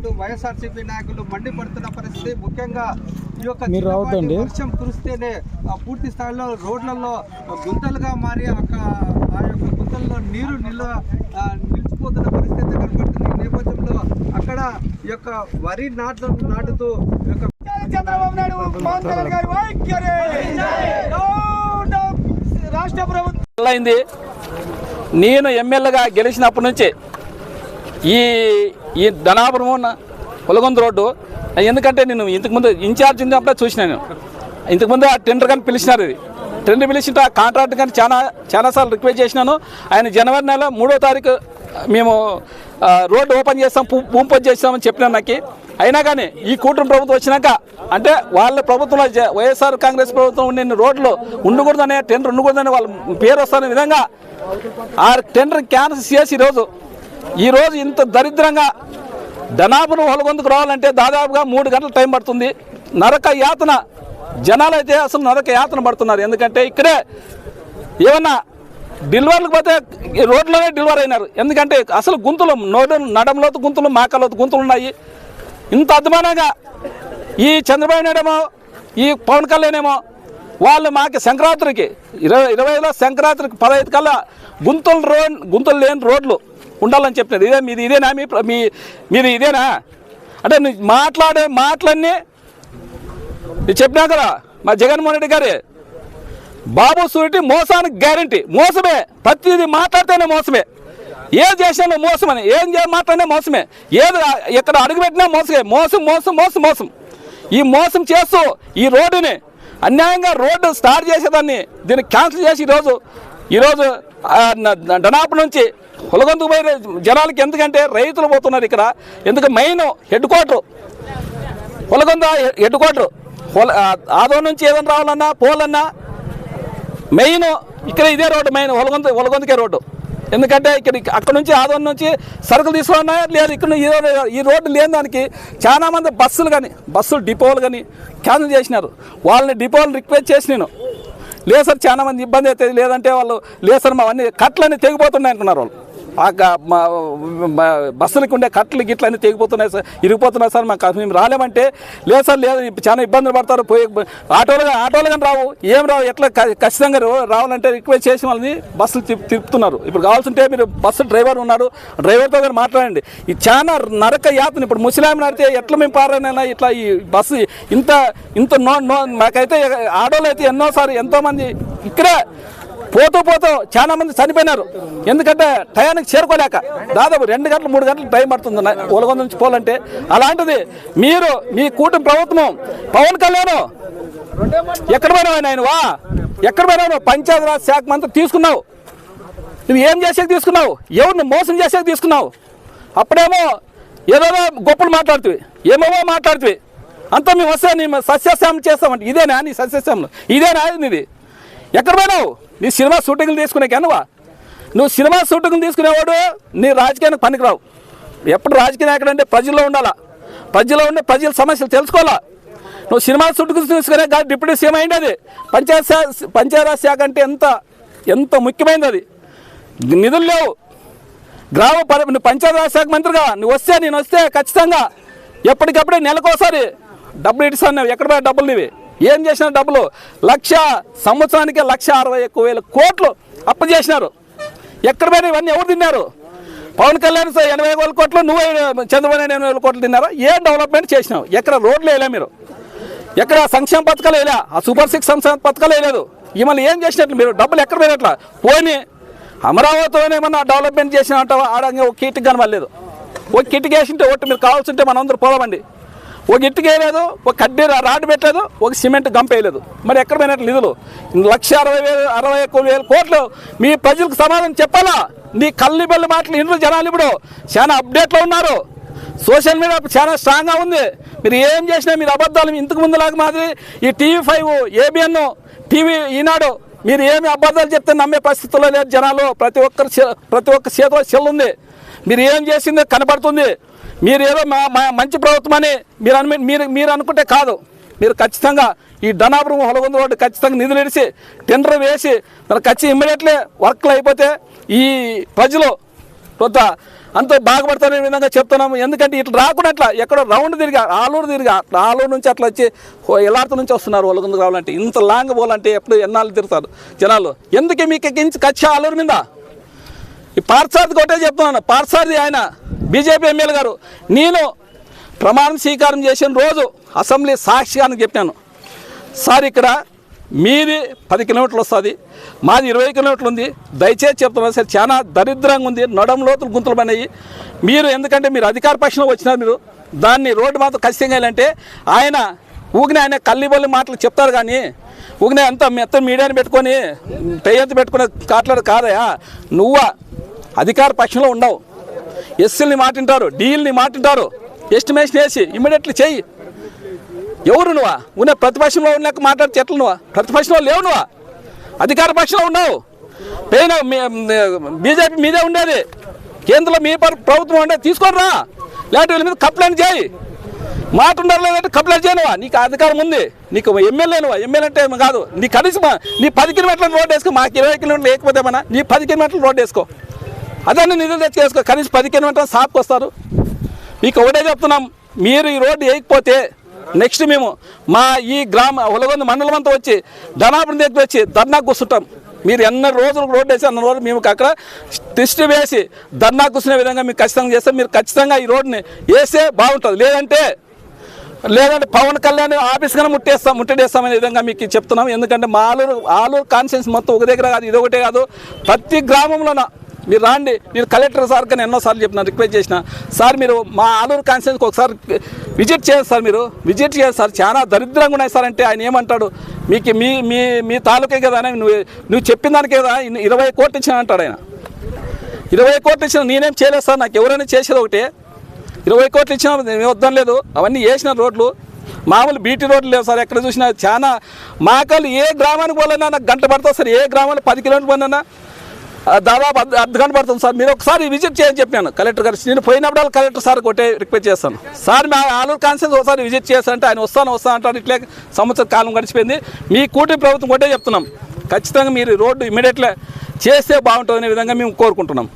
అంటూ వైఎస్ఆర్సీపీ నాయకులు మండిపడుతున్న పరిస్థితి. ముఖ్యంగా ఈ యొక్క. వర్షం కురిస్తేనే ఆ, పూర్తి స్థాయిలో రోడ్లలో గుంతలుగా మారి అక్క ఆ యొక్క గుంతల్లో నీరు నిల్వ నిలిచిపోతున్న పరిస్థితి కనబడుతుంది ఈ నేపథ్యంలో అక్కడ ఈ యొక్క వరి నాటు నాటుతూ యొక్క చంద్రబాబు నాయుడు పవన్ కళ్యాణ్ గారి వైఖరి. డౌన్ డౌన్ రాష్ట్ర ప్రభుత్వం నేను ఎమ్మెల్యేగా గెలిచినప్పటి నుంచి ఈ ఈ ధనాపురం పొలగొంద రోడ్డు ఎందుకంటే నేను ఇంతకుముందు ఇన్ఛార్జ్ ఉన్నప్పుడే చూసినాను ఇంతకుముందు ఆ టెండర్ కానీ పిలిచినారు ఇది. టెండర్ పిలిచిన కాంట్రాక్ట్ కానీ చాలా చాలాసార్లు రిక్వెస్ట్ చేసినాను. ఆయన జనవరి నెల మూడో తారీఖు మేము రోడ్డు ఓపెన్ చేస్తాం భూమి పూజ చేస్తామని చెప్పినాను నాకు. అయినా కానీ ఈ కూటమి ప్రభుత్వం వచ్చినాక అంటే వాళ్ళ ప్రభుత్వంలో జ- వైఎస్ఆర్ కాంగ్రెస్ ప్రభుత్వం ఉండే రోడ్లు ఉండకూడదనే టెండర్ ఉండకూడదనే వాళ్ళ పేరు వస్తున్న విధంగా ఆ టెండర్ క్యాన్సిల్ చేసి ఈరోజు ఈరోజు ఇంత దరిద్రంగా ధనాపురం హొలగొందుకు రావాలంటే దాదాపుగా మూడు గంటల టైం పడుతుంది. నరక యాతన జనాలు అయితే అసలు నరక యాతన పడుతున్నారు. ఎందుకంటే ఇక్కడే ఏమన్నా డెలివర్లకు పోతే ఈ రోడ్లోనే డెలివర్ అయినారు. ఎందుకంటే అసలు గుంతలు నోడు నడంలోతు గుంతలు మాకలోతు గుంతలు ఉన్నాయి. ఇంత అద్మానంగా ఈ చంద్రబాబు నాయుడేమో ఈ పవన్ కళ్యాణ్ ఏమో వాళ్ళు మాకు సంక్రాంతికి ఇరవై ఇరవైలో సంక్రాంతికి పదహైదు కల్లా గుంతలు రోడ్ గుంతలు లేని రోడ్లు ఉండాలని చెప్పినది ఇదే మీది ఇదేనా? మీ ప్ర- మీ మీది ఇదేనా? అంటే నీ మాట్లాడే మాటలన్నీ నేను చెప్పినా కదా మా జగన్మోహన్ రెడ్డి గారి. బాబు సూరిటీ మోసానికి గ్యారంటీ. మోసమే. ప్రతిదీ మాట్లాడితేనే మోసమే. ఏం చేసినా మోసమని. ఏం మాట్లాడినా మోసమే. ఏది ఎక్కడ అడుగుపెట్టినా మోసమే. మోసం మోసం మోసం మోసం. ఈ మోసం చేస్తూ ఈ రోడ్డుని అన్యాయంగా రోడ్డు స్టార్ట్ చేసేదాన్ని దీన్ని క్యాన్సిల్ చేసి ఈరోజు ఈరోజు డనాప్ డనాపు నుంచి హులగొందుకు పోయే జనాలకి ఎందుకంటే రైతులు పోతున్నారు ఇక్కడ. ఎందుకు main head quarter. Hulagonda head quarter. ఆదో నుంచి ఏదైనా రావాలన్నా పోవాలన్నా మెయిన్ ఇక్కడ ఇదే రోడ్డు మెయిన్ ఒలగొంద ఒలగొందకే రోడ్డు. ఎందుకంటే ఇక్కడ అక్కడ నుంచి ఆదోన్ నుంచి సరుకులు తీసుకున్నా లేదు ఇక్కడ ఈ రోడ్డు ఈ రోడ్డు లేని దానికి చాలా మంది బస్సులు కానీ బస్సులు డిపోలు కానీ క్యాన్సిల్ చేసినారు. వాళ్ళని డిపోలు రిక్వెస్ట్ చేసి నేను. లేదు సార్ చాలా మంది ఇబ్బంది అవుతుంది. లేదంటే వాళ్ళు లేదు సార్ మా అన్ని కట్లన్నీ తెగిపోతున్నాయి అంటున్నారు వాళ్ళు. బస్సులకు ఉండే కట్టలు గిట్లు అన్నీ తెగిపోతున్నాయి సార్. ఇరిగిపోతున్నాయి సార్. మాకు మేము రాలేమంటే లేదు సార్ లేదు ఇప్పుడు చాలా ఇబ్బందులు పడతారు. పోయి ఆటోలు కానీ ఆటోలు కానీ రావు. ఏం రావు? ఎట్లా ఖచ్చితంగా రావాలంటే రిక్వెస్ట్ చేసి వాళ్ళని బస్సులు తిప్పుతున్నారు. ఇప్పుడు కావాల్సింటే మీరు బస్సు డ్రైవర్ ఉన్నారు. డ్రైవర్తో కానీ మాట్లాడండి. ఇది చాలా నరక యాతన ఇప్పుడు ముసలామి నడితే ఎట్లా మేము పారానైనా ఇట్లా ఈ బస్సు ఇంత ఇంత నో నో మాకైతే ఆడోళ్ళు అయితే ఎన్నోసారి ఎంతోమంది ఇక్కడే పోతూ పోతూ చాలా మంది చనిపోయినారు. ఎందుకంటే టయానికి చేరుకోలేక. దాదాపు రెండు గంటలు మూడు గంటలు టైం పడుతుంది ఉలగొంద నుంచి పోవాలంటే అలాంటిది మీరు మీ కూటమి ప్రభుత్వం పవన్ కళ్యాణ్ ఎక్కడ పోయినావు ఆయన వా ఎక్కడ పోయినావు? పంచాయతీరాజ్ శాఖ మంత్రి తీసుకున్నావు. నువ్వు ఏం చేసేకి తీసుకున్నావు? ఎవరిని మోసం చేసేకి తీసుకున్నావు? అప్పుడేమో ఏదేదో గొప్పలు మాట్లాడుతుంది ఏమేమో మాట్లాడుతుంది అంతా మేము వస్తే నీ సస్యశ్యామం చేస్తామంటే. ఇదేనా నీ సస్యశ్యామం ఇదేనా నీది? ఎక్కడ పోయినావు? నీ సినిమా షూటింగ్లు తీసుకునే కనువా? నువ్వు సినిమా షూటింగ్లు తీసుకునేవాడు నీ రాజకీయానికి పనికిరావు. ఎప్పుడు రాజకీయ నాయకుడు అంటే ప్రజల్లో ఉండాలా? ప్రజల్లో ఉండే ప్రజల సమస్యలు తెలుసుకోవాలా? నువ్వు సినిమా షూటింగ్లు తీసుకునే కాదు డిప్యూటీ సీఎం అయింది అది. పంచాయత్ శాఖ శాఖ అంటే ఎంత ఎంత ముఖ్యమైనది అది. నిధులు లేవు. గ్రామ పరి నువ్వు పంచాయతీరాజ్ శాఖ మంత్రిగా నువ్వు వస్తే నేను వస్తే ఖచ్చితంగా ఎప్పటికప్పుడే నెలకోసారి డబ్బులు ఇస్తాను ఎక్కడ డబ్బులు నీవి. ఏం చేసిన డబ్బులు? లక్ష సంవత్సరానికి లక్ష అరవై ఎక్కువ వేల కోట్లు అప్పు చేసినారు ఎక్కడ పోయినా ఇవన్నీ ఎవరు తిన్నారు? పవన్ కళ్యాణ్ సార్ ఎనభై వేల కోట్లు నువ్వు చంద్రబాబు నాయుడు ఎనభై వేల కోట్లు తిన్నారా? ఏ డెవలప్మెంట్ చేసినావు? ఎక్కడ రోడ్లు వేయలే మీరు. ఎక్కడ సంక్షేమ పథకాలు వేయలే? ఆ సూపర్ సిక్స్ సంక్షేమ పథకాలు వేయలేదు. ఈ ఏం చేసినట్లు మీరు? డబ్బులు ఎక్కడ పోయినట్లా? పోయి అమరావతిలోనే ఏమన్నా డెవలప్మెంట్ చేసిన అంటావా? ఆడంగా ఒక కిట్కి కనబడలేదు. ఒక కిట్కి వేసింటే ఒకటి మీరు కావాల్సింటే ఉంటే అందరూ పోదామండి. ఒక ఇటుక వేయలేదు ఒక కడ్డీ రాడ్ పెట్టలేదు ఒక సిమెంట్ గంపేయలేదు మరి ఎక్కడ పోయినట్లు నిధులు? లక్ష అరవై వేలు అరవై ఒక్క వేల కోట్లు. మీ ప్రజలకు సమాధానం చెప్పాలా? నీ కల్లి బల్లి మాటలు ఇండ్లు జనాలు ఇప్పుడు చాలా అప్డేట్లో ఉన్నారు. సోషల్ మీడియా చాలా స్ట్రాంగ్గా ఉంది. మీరు ఏం చేసినా మీరు అబద్ధాలు ఇంతకు ముందులాగా మాదిరి ఈ TV five ABN TV Eenadu మీరు ఏమి అబద్ధాలు చెప్తే నమ్మే పరిస్థితుల్లో లేదు జనాలు. ప్రతి ఒక్కరు ప్రతి ఒక్క చేతిలో చెల్లుంది మీరు ఏం చేసిందో కనబడుతుంది మీరు ఏదో మా మా మంచి ప్రభుత్వం అని మీరు అను మీరు మీరు అనుకుంటే కాదు. మీరు ఖచ్చితంగా ఈ ధనాపురం హొలగొంద రోడ్డు ఖచ్చితంగా నిధులు ఇడిచి టెండర్ వేసి మరి ఖచ్చితంగా ఇమ్మీడియట్లీ వర్క్లు అయిపోతే ఈ ప్రజలు కొంత అంత బాగుపడతారనే విధంగా చెప్తున్నాము. ఎందుకంటే ఇట్లా రాకుండా అట్లా ఎక్కడో రౌండ్ తిరిగా ఆలూరు తిరిగా ఆలూరు నుంచి అట్లా వచ్చి ఎలాంటి నుంచి వస్తున్నారు వాళ్ళ రావాలంటే ఇంత లాంగ్ పోవాలంటే ఎప్పుడు ఎన్నాళ్ళు తిరుగుతారు జనాలు? ఎందుకు మీకు ఎక్కించి కచ్చి ఆలూరు మీద? ఈ పార్సారథి ఒకటే చెప్తున్నాను. పార్సారథి ఆయన బీజేపీ ఎమ్మెల్యే గారు నేను ప్రమాణం స్వీకారం చేసిన రోజు అసెంబ్లీ సాక్షిగానికి చెప్పాను సార్ ఇక్కడ మీది పది కిలోమీటర్లు వస్తుంది మాది ఇరవై కిలోమీటర్లు ఉంది. దయచేసి చెప్తున్నా సార్ చాలా దరిద్రంగా ఉంది నడం లోతులు గుంతలు పడినాయి. మీరు ఎందుకంటే మీరు అధికార పక్షంలో వచ్చినారు మీరు దాన్ని రోడ్డు మాత్రం ఖచ్చితంగా వెళ్ళాలంటే ఆయన ఊగిన ఆయన కల్లిబల్లి మాటలు చెప్తారు కానీ ఊగిన అంత మెత్త మీడియాని పెట్టుకొని పెయ్యంత పెట్టుకునే కాట్లాడు కాదయా. నువ్వా అధికార పక్షంలో ఉండవు. ఎస్సీల్ని మాటింటారు డీల్ని మాటింటారు. ఎస్టిమేషన్ వేసి ఇమ్మీడియట్లీ చెయ్యి ఎవరు నువ్వా? ఉన్న ప్రతిపక్షంలో ఉన్నాక మాట్లాడితే ఎట్లా నువ్వా? ప్రతిపక్షంలో లేవు నువ్వా. అధికార పక్షంలో ఉన్నావు. పైన బీజేపీ మీదే ఉండేది. కేంద్రంలో మీ ప్రభుత్వం ఉండే తీసుకొని రా. లేదంటే వీళ్ళ మీద కంప్లైంట్ చేయి. మాట ఉండరు లేదంటే కంప్లైంట్ చేయనువా నీకు అధికారం ఉంది. నీకు ఎమ్మెల్యే నువ్వు. ఎమ్మెల్యే అంటే కాదు. నీ కనీసం నీ పది కిలోమీటర్ల రోడ్ వేసుకో. మాకు ఇరవై కిలోమీటర్లు లేకపోతే మన నీ పది కిలోమీటర్ల రోడ్ వేసుకో. అదన్నీ నిధులు తెచ్చి వేసుకో. కనీసం పది కిలోమీటర్లు సాప్కి వస్తారు. మీకు ఒకటే చెప్తున్నాం. మీరు ఈ రోడ్డు వేయకపోతే నెక్స్ట్ మేము మా ఈ గ్రామ ఒలగొంద మండలం అంతా వచ్చి ధనాపురం దగ్గర వచ్చి ధర్నాకు కూర్చుంటాం. మీరు ఎన్న రోజులు రోడ్డు వేసి అన్న రోజులు మేము అక్కడ టెస్ట్ వేసి ధర్నా కూర్చునే విధంగా మీకు ఖచ్చితంగా చేస్తాం. మీరు ఖచ్చితంగా ఈ రోడ్డుని వేస్తే బాగుంటుంది. లేదంటే లేదంటే పవన్ కళ్యాణ్ ఆఫీస్ కన్నా ముట్టేస్తాం ముట్టడేస్తామనే విధంగా మీకు చెప్తున్నాం. ఎందుకంటే మా ఆలూరు ఆలూరు కాన్ఫరెన్స్ మొత్తం ఒక దగ్గర కాదు ఇది ఒకటే కాదు. ప్రతి గ్రామంలోన మీరు రాండి. నేను కలెక్టర్ సార్ కానీ ఎన్నోసార్లు చెప్పిన రిక్వెస్ట్ చేసిన. సార్ మీరు మా ఆలూరు కాన్ఫరెన్స్కి ఒకసారి విజిట్ చేయండి సార్ మీరు. విజిట్ చేయండి సార్. చాలా దరిద్రంగా ఉన్నాయి సార్ అంటే ఆయన ఏమంటాడు? మీకు మీ మీ మీ తాలూకే కదా అని నువ్వు నువ్వు చెప్పిన దానికే కదా ఇరవై కోట్లు ఇచ్చిన అంటాడు ఆయన. ఇరవై కోట్లు ఇచ్చిన నేనేం చేయలేదు సార్. నాకు ఎవరైనా చేసేది ఒకటే. ఇరవై కోట్లు ఇచ్చినా మేము వద్దాం లేదు అవన్నీ వేసిన రోడ్లు. మామూలు బీటీ రోడ్లు లేవు సార్. ఎక్కడ చూసినా చాలా మాకలు ఏ గ్రామానికి పోలైనా నాకు గంట పడుతుంది సార్. ఏ గ్రామాలు పది కిలోమీటర్లు పోయినా దాదాపు అర్ధ గంట పడుతుంది సార్. మీరు ఒకసారి విజిట్ చేయని చెప్పాను కలెక్టర్ గారు నేను పోయినప్పుడు కలెక్టర్ సార్ ఒకటే రిక్వెస్ట్ చేస్తాను. సార్ మా ఆలూరు కాన్సెన్స్ ఒకసారి విజిట్ చేస్తానంటే ఆయన వస్తాను వస్తాను అంటారు. ఇట్లే సంవత్సర కాలం గడిచిపోయింది. మీ కూటమి ప్రభుత్వం ఒకటే చెప్తున్నాం. ఖచ్చితంగా మీరు రోడ్డు ఇమీడియట్లీ చేస్తే బాగుంటుందనే విధంగా మేము కోరుకుంటున్నాం.